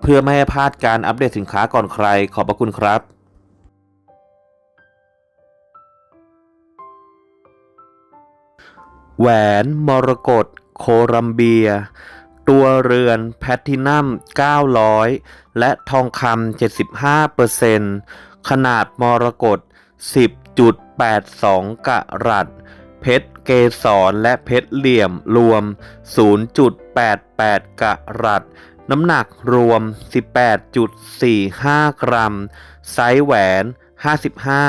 เพื่อไม่ให้พลาดการอัปเดตสินค้าก่อนใครขอบพระคุณครับแหวนมรกตโคลัมเบีย ตัวเรือนแพทินัม 900 และทองคำ 75%ขนาดมรกต10.82 กะรัตเพชรเกสรและเพชรเหลี่ยมรวม 0.88 กะรัต น้ำหนักรวม 18.45 กรัม ไซส์แหวน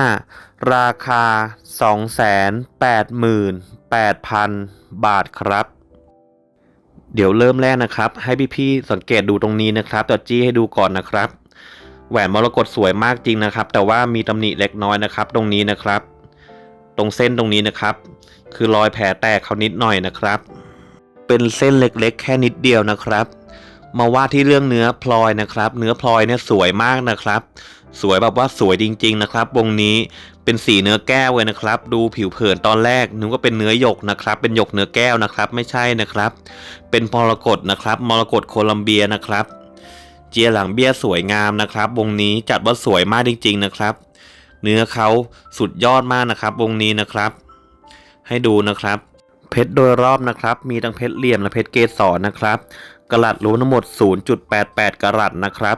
55 ราคา 288,000 บาทครับ เดี๋ยวเริ่มแรกนะครับ ให้พี่ๆสังเกตดูตรงนี้นะครับต่จี้ให้ดูก่อนนะครับ แหวนมรกตสวยมากจริงนะครับ แต่ว่ามีตำหนิเล็กน้อยนะครับ ตรงนี้นะครับ ตรงเส้นตรงนี้นะครับ คือรอยแผลแตกเขานิดหน่อยนะครับ เป็นเส้นเล็กๆ แค่นิดเดียวนะครับ มาว่าที่เรื่องเนื้อพลอยนะครับ เนื้อพลอยเนี่ยสวยมากนะครับ สวยแบบว่าสวยจริง ๆ นะครับ วงนี้เป็นสีเนื้อแก้วเลยนะครับ ดูผิวเผินตอนแรกนึกว่าเป็นเนื้อหยกนะครับ เป็นหยกเนื้อแก้วนะครับ ไม่ใช่นะครับ เป็นมรกตนะครับมรกตโคลัมเบียนะครับ เจียหลังเบี้ยสวยงามนะครับ วงนี้จัดว่าสวยมากจริง ๆ นะครับ เนื้อเขาสุดยอดมากนะครับ วงนี้นะครับ ให้ดูนะครับเพชรโดยรอบนะครับ มีทั้งเพชรเหลี่ยมและเพชรเกสรนะครับ กระลัดรวมทั้งหมด 0.88กรัตนะครับ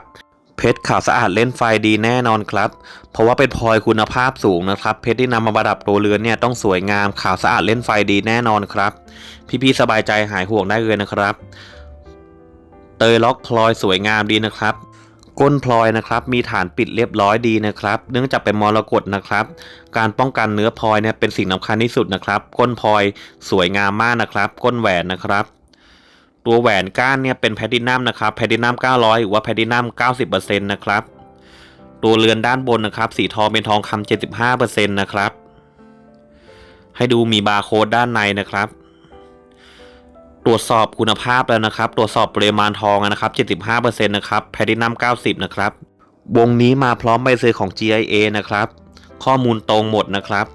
เพชรขาวสะอาดเล่นไฟดีแน่นอนครับ เพราะว่าเป็นพลอยคุณภาพสูงนะครับ เพชรที่นำมาประดับตัวเรือนเนี่ยต้องสวยงามขาวสะอาดเล่นไฟดีแน่นอนครับ พี่ๆสบายใจหายห่วงได้เลยนะครับ เตยล็อกพลอยสวยงามดีนะครับก้นพลอยนะครับมีฐานปิดเรียบร้อยดีนะครับ เนื่องจากเป็นมรกตนะครับ การป้องกันเนื้อพลอยเนี่ยเป็นสิ่งสำคัญที่สุดนะครับ ก้นพลอยสวยงามมากนะครับ ก้นแหวนนะครับ ตัวแหวนก้านเนี่ยเป็นแพลตินัมนะครับแพลตินัม900 หรือว่าแพลตินัม90%นะครับ ตัวเรือนด้านบนนะครับ สีทองเป็นทองคำ75%นะครับ ให้ดูมีบาร์โค้ดด้านในนะครับ ตรวจสอบคุณภาพแล้วนะครับ ตรวจสอบปริมาณทองนะครับ 75%นะครับแพลตินัม90 นะครับ วงนี้มาพร้อมใบเซอร์ของ GIA นะครับ ข้อมูลตรงหมดนะครับ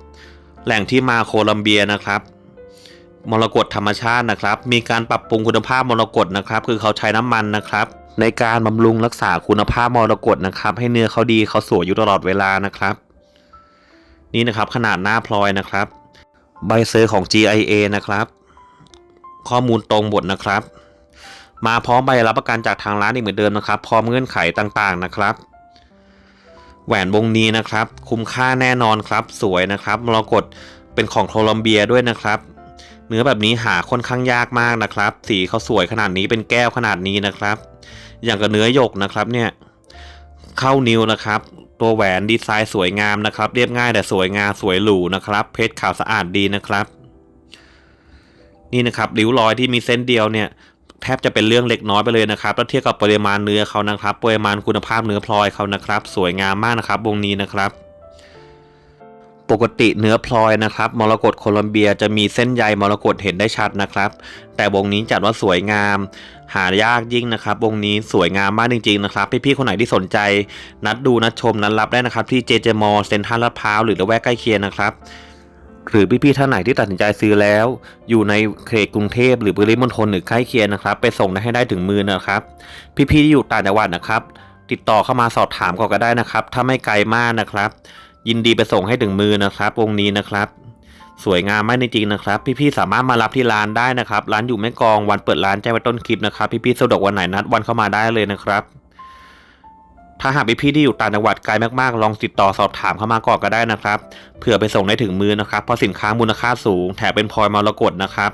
แหล่งที่มาโคลัมเบียนะครับ มรกตธรรมชาตินะครับ มีการปรับปรุงคุณภาพมรกตนะครับ คือเขาใช้น้ำมันนะครับ ในการบำรุงรักษาคุณภาพมรกตนะครับ ให้เนื้อเขาดีเขาสวยอยู่ตลอดเวลานะครับ นี่นะครับขนาดหน้าพลอยนะครับ ใบเซอร์ของ GIA นะครับ ข้อมูลตรงหมดนะครับ มาพร้อมใบรับประกันจากทางร้านอีกเหมือนเดิมนะครับ พร้อมเงื่อนไขต่างๆนะครับแหวนวงนี้นะครับ คุ้มค่าแน่นอนครับ สวยนะครับมรกตเป็นของโคลอมเบียด้วยนะครับ เนื้อแบบนี้หาค่อนข้างยากมากนะครับ สีเขาสวยขนาดนี้เป็นแก้วขนาดนี้นะครับ อย่างกับเนื้อหยกนะครับเนี่ยเข้านิ้วนะครับ ตัวแหวนดีไซน์สวยงามนะครับ เรียบง่ายแต่สวยงามสวยหรูนะครับ เพชรขาวสะอาดดีนะครับ นี่นะครับริ้วรอยที่มีเส้นเดียวเนี่ยแทบจะเป็นเรื่องเล็กน้อยไปเลยนะครับแล้วเทียบกับปริมาณเนื้อเขานะครับ ปริมาณคุณภาพเนื้อพลอยเขานะครับ สวยงามมากนะครับวงนี้นะครับ ปกติเนื้อพลอยนะครับมรกตโคลัมเบียจะมีเส้นใยมรกตเห็นได้ชัดนะครับ แต่วงนี้จัดว่าสวยงาม หายากยิ่งนะครับ วงนี้สวยงามมากจริงๆนะครับ พี่ๆคนไหนที่สนใจ นัดดูนัดชมนัดรับได้นะครับ ที่เจเจมอลเซ็นทรัลลาดพร้าวหรือละแวกใกล้เคียงนะครับหรือพี่ๆท่านไหนที่ตัดสินใจซื้อแล้ว อยู่ในเขตกรุงเทพหรือปริมณฑลหรือใกล้เคียงนะครับ ไปส่งได้ให้ได้ถึงมือนะครับ พี่ๆที่อยู่ต่างจังหวัดนะครับ ติดต่อเข้ามาสอบถามก่อนก็ได้นะครับ ถ้าไม่ไกลมากนะครับ ยินดีไปส่งให้ถึงมือนะครับวงนี้นะครับ สวยงามมากจริงๆนะครับ พี่ๆสามารถมารับที่ร้านได้นะครับ ร้านอยู่แม่กองวันเปิดร้านแจ้งไว้ต้นคลิปนะครับพี่ๆสะดวกวันไหนนัดวันเข้ามาได้เลยนะครับถ้าหากพี่ๆที่อยู่ต่างจังหวัดไกลมากๆ ลองติดต่อสอบถามเข้ามาก่อนก็ได้นะครับเผื่อไปส่งได้ถึงมือนะครับ เพราะสินค้ามูลค่าสูง แถมเป็นพลอยมรกตนะครับ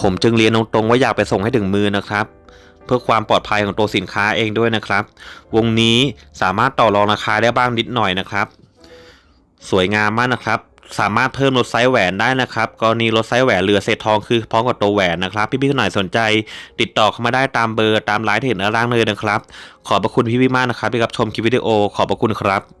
ผมจึงเรียนตรงๆว่าอยากไปส่งให้ถึงมือนะครับ เพื่อความปลอดภัยของตัวสินค้าเองด้วยนะครับ วงนี้สามารถต่อรองราคาได้บ้างนิดหน่อยนะครับ สวยงามมากนะครับ สามารถเพิ่มลดไซส์แหวนได้นะครับกรณีลดไซส์แหวนเหลือเศษทองคือพร้อมกับตัวแหวนนะครับ พี่ๆคนไหนสนใจ ติดต่อเข้ามาได้ตามเบอร์ตามไลน์ที่เห็นด้านล่างเลยนะครับ ขอบพระคุณพี่ๆมากนะครับที่รับชมคลิปวิดีโอขอบพระคุณครับ